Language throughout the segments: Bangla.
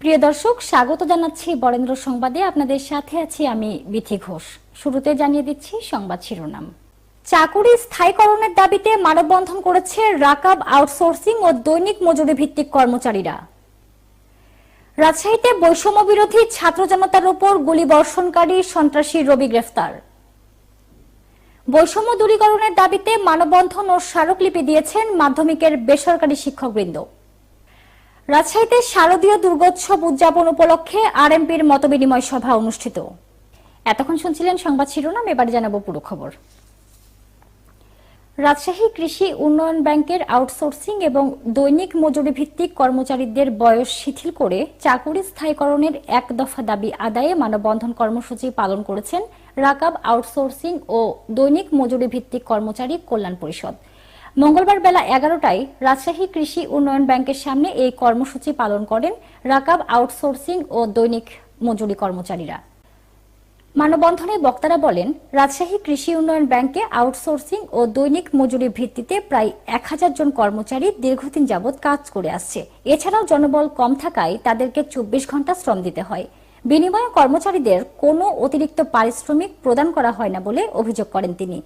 প্রিয় দর্শক, স্বাগত জানাচ্ছি বরেন্দ্র সংবাদে। আপনাদের সাথে আছি আমি বিথি ঘোষ। শুরুতে জানিয়ে দিচ্ছি সংবাদ শিরোনাম। চাকুরি স্থায়ীকরণের দাবিতে মানববন্ধন করেছে রাকাব আউটসোর্সিং ও দৈনিক মজুরি ভিত্তিক কর্মচারীরা। রাজশাহীতে বৈষম্য বিরোধী ছাত্র জনতার উপর গুলিবর্ষণকারী সন্ত্রাসী রবি গ্রেফতার। বৈষম্য দূরীকরণের দাবিতে মানববন্ধন ও স্মারকলিপি দিয়েছেন মাধ্যমিকের বেসরকারি শিক্ষকবৃন্দ। রাজশাহীতে শারদীয় দুর্গোৎসব উদযাপন উপলক্ষে আরএমপির মতবিনিময় সভা অনুষ্ঠিত। এতক্ষণ শুনছিলেন সংবাদ শিরোনাম, এবারে জানাব পুরো খবর। রাজশাহী কৃষি উন্নয়ন ব্যাংকের আউটসোর্সিং এবং দৈনিক মজুরি ভিত্তিক কর্মচারীদের বয়স শিথিল করে চাকুরি স্থায়ীকরণের এক দফা দাবি আদায়ে মানববন্ধন কর্মসূচি পালন করেছেন রাকাব আউটসোর্সিং ও দৈনিক মজুরি ভিত্তিক কর্মচারী কল্যাণ পরিষদ। মঙ্গলবার বেলা এগারোটায় রাজশাহী কৃষি উন্নয়ন ব্যাংকের সামনে এই কর্মসূচি পালন করেন রাকাব আউটসোর্সিং ও দৈনিক মজুরি কর্মচারীরা। মানববন্ধনে বক্তারা বলেন, রাজশাহী কৃষি উন্নয়ন ব্যাংকে আউটসোর্সিং ও দৈনিক মজুরি ভিত্তিতে প্রায় এক হাজার জন কর্মচারী দীর্ঘদিন যাবৎ কাজ করে আসছে। এছাড়াও জনবল কম থাকায় তাদেরকে চব্বিশ ঘণ্টা শ্রম দিতে হয়। বিনিময়ে কর্মচারীদের কোনো অতিরিক্ত পারিশ্রমিক প্রদান করা হয় না বলে অভিযোগ করেন তিনি।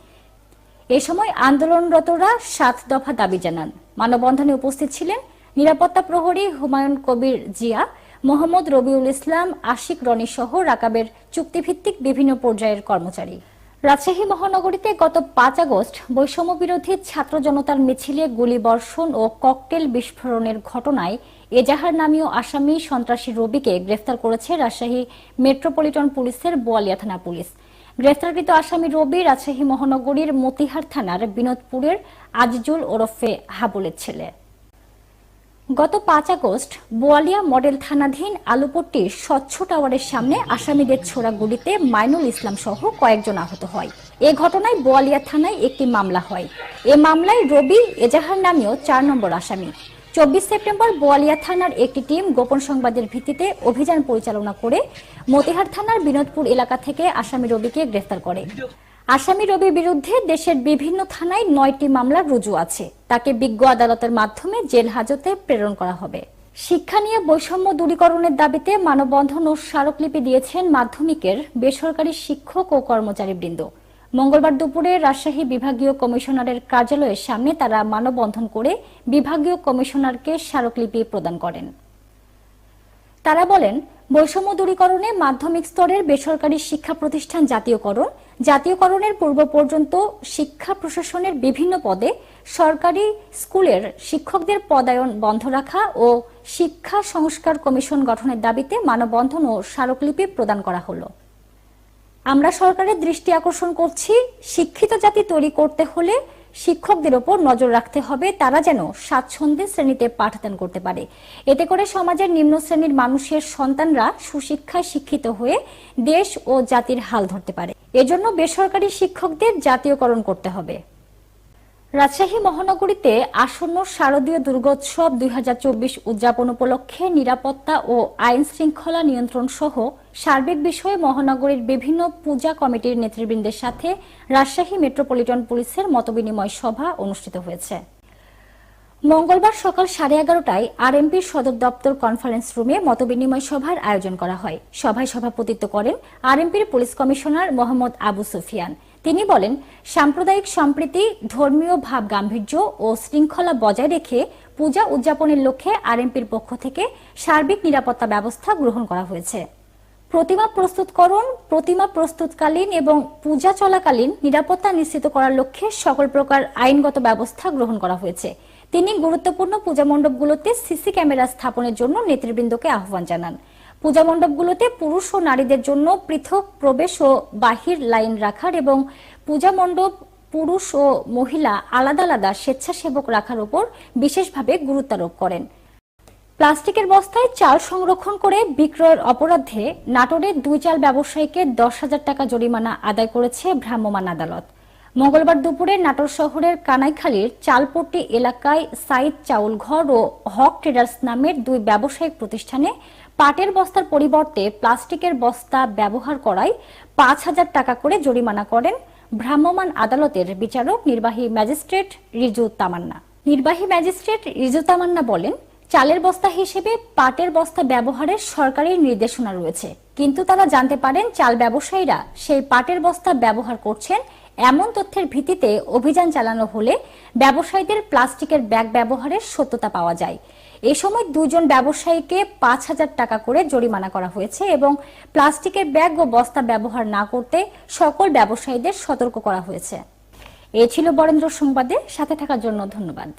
এ সময় আন্দোলনরতরা সাত দফা দাবি জানান। মানববন্ধনে উপস্থিত ছিলেন নিরাপত্তা প্রহরী হুমায়ুন কবির জিয়া, মোহাম্মদ রবিউল ইসলাম, আশিক রনি সহ রাকাবের চুক্তিভিত্তিক বিভিন্ন পর্যায়ের কর্মচারী। রাজশাহী মহানগরীতে গত পাঁচ আগস্ট বৈষম্য বিরোধী ছাত্র জনতার মিছিলে গুলিবর্ষণ ও ককটেল বিস্ফোরণের ঘটনায় এজাহার নামীয় আসামি সন্ত্রাসী রবিকে গ্রেফতার করেছে রাজশাহী মেট্রোপলিটন পুলিশের বোয়ালিয়া থানা পুলিশ। গ্রেফতারকৃত আসামি রবি রাজশাহী মহানগরীর মতিহার থানার বিনোদপুরের আজিজুল ওরফে হাবুলের ছেলে। গত পাঁচ আগস্ট বোয়ালিয়া মডেল থানাধীন আলুপট্টির স্বচ্ছ টাওয়ারের সামনে আসামিদের ছোড়া গুলিতে মাইনুল ইসলাম সহ কয়েকজন আহত হয়। এ ঘটনায় বোয়ালিয়া থানায় একটি মামলা হয়। এ মামলায় রবি এজাহার নামেও চার নম্বর আসামি। চব্বিশ সেপ্টেম্বর বোয়ালিয়া থানার একটি টিম গোপন সংবাদের ভিত্তিতে অভিযান পরিচালনা করে মতিহার থানার বিনোদপুর এলাকা থেকে আসামি রবিকে গ্রেফতার করে। আসামি রবির বিরুদ্ধে দেশের বিভিন্ন থানায় নয়টি মামলা রুজু আছে। তাকে বিজ্ঞ আদালতের মাধ্যমে জেল হাজতে প্রেরণ করা হবে। শিক্ষা নিয়ে বৈষম্য দূরীকরণের দাবিতে মানববন্ধন ও স্মারকলিপি দিয়েছেন মাধ্যমিকের বেসরকারি শিক্ষক ও কর্মচারীবৃন্দ। মঙ্গলবার দুপুরে রাজশাহী বিভাগীয় কমিশনারের কার্যালয়ের সামনে তারা মানববন্ধন করে বিভাগীয় কমিশনারকে স্মারকলিপি প্রদান করেন। তারা বলেন, বৈষম্য দূরীকরণে মাধ্যমিক স্তরের বেসরকারি শিক্ষা প্রতিষ্ঠান জাতীয়করণ, জাতীয়করণের পূর্ব পর্যন্ত শিক্ষা প্রশাসনের বিভিন্ন পদে সরকারি স্কুলের শিক্ষকদের পদায়ন বন্ধ রাখা ও শিক্ষা সংস্কার কমিশন গঠনের দাবিতে মানববন্ধন ও স্মারকলিপি প্রদান করা হলো। আমরা সরকারের দৃষ্টি আকর্ষণ করছি, শিক্ষিত জাতি তৈরি করতে হলে শিক্ষকদের ওপর নজর রাখতে হবে, তারা যেন স্বাচ্ছন্দ্যে শ্রেণীতে পাঠদান করতে পারে। এতে করে সমাজের নিম্ন শ্রেণির মানুষের সন্তানরা সুশিক্ষায় শিক্ষিত হয়ে দেশ ও জাতির হাল ধরতে পারে। এজন্য বেসরকারি শিক্ষকদের জাতীয়করণ করতে হবে। রাজশাহী মহানগরীতে আসন্ন শারদীয় দুর্গোৎসব দুই হাজার চব্বিশ উদযাপন উপলক্ষে নিরাপত্তা ও আইন শৃঙ্খলা নিয়ন্ত্রণ সহ সার্বিক বিষয়ে মহানগরীর বিভিন্ন পূজা কমিটির নেতৃবৃন্দের সাথে রাজশাহী মেট্রোপলিটন পুলিশের মতবিনিময় সভা অনুষ্ঠিত হয়েছে। মঙ্গলবার সকাল সাড়ে এগারোটায় আরএমপির সদর দপ্তর কনফারেন্স রুমে মতবিনিময় সভার আয়োজন করা হয়। সভায় সভাপতিত্ব করেন আরএমপির পুলিশ কমিশনার মোহাম্মদ আবু সুফিয়ান। তিনি বলেন, সাম্প্রদায়িক সম্প্রীতি, ধর্মীয় ভাব গাম্ভীর্য ও শৃঙ্খলা বজায় রেখে পূজা উদযাপনের লক্ষ্যে আরএমপির পক্ষ থেকে সার্বিক নিরাপত্তা ব্যবস্থা গ্রহণ করা হয়েছে। প্রতিমা প্রস্তুতকরণ, প্রতিমা প্রস্তুতকালীন এবং পূজা চলাকালীন নিরাপত্তা নিশ্চিত করার লক্ষ্যে সকল প্রকার আইনগত ব্যবস্থা গ্রহণ করা হয়েছে। তিনি গুরুত্বপূর্ণ পূজা মণ্ডপগুলোতে সিসি ক্যামেরা স্থাপনের জন্য নেতৃবৃন্দকে আহ্বান জানান। পূজা মণ্ডপগুলোতে পুরুষ ও নারীদের জন্য পৃথক প্রবেশ ও বাহির লাইন রাখার এবং পূজা মণ্ডপ, পুরুষ ও মহিলা আলাদা আলাদা স্বেচ্ছাসেবক রাখার উপর বিশেষভাবে গুরুত্বারোপ করেন। প্লাস্টিকের বস্তায় চাল সংরক্ষণ করে বিক্রয়ের অপরাধে নাটোরের দুই চাল ব্যবসায়ীকে দশ হাজার টাকা জরিমানা আদায় করেছে ভ্রাম্যমাণ আদালত। মঙ্গলবার দুপুরে নাটোর শহরের কানাইখালীর চালপট্টি এলাকায় সাইদ চাউল ঘর ও হক ট্রেডার্স নামের দুই ব্যবসায়িক প্রতিষ্ঠানে পাটের বস্তার পরিবর্তে প্লাস্টিকের বস্তা ব্যবহার করায় পাঁচ হাজার টাকা করে জরিমানা করেন ভ্রাম্যমাণ আদালতের বিচারক নির্বাহী ম্যাজিস্ট্রেট রিজু তামান্না। নির্বাহী ম্যাজিস্ট্রেট রিজু তামান্না বলেন চালের বস্তা হিসেবে পাটের বস্তা ব্যবহারের সরকারি নির্দেশনা রয়েছে। কিন্তু তারা জানতে পারেন, চাল ব্যবসায়ীরা সেই পাটের বস্তা ব্যবহার করছেন এমন তথ্যের ভিত্তিতে অভিযান চালানো হলে ব্যবসায়ীদের প্লাস্টিকের ব্যাগ ব্যবহারের সত্যতা পাওয়া যায়। এ সময় দুজন ব্যবসায়ীকে পাঁচ হাজার টাকা করে জরিমানা করা হয়েছে এবং প্লাস্টিকের ব্যাগ ও বস্তা ব্যবহার না করতে সকল ব্যবসায়ীদের সতর্ক করা হয়েছে। এ ছিল বরেন্দ্র সংবাদে। সাথে থাকার জন্য ধন্যবাদ।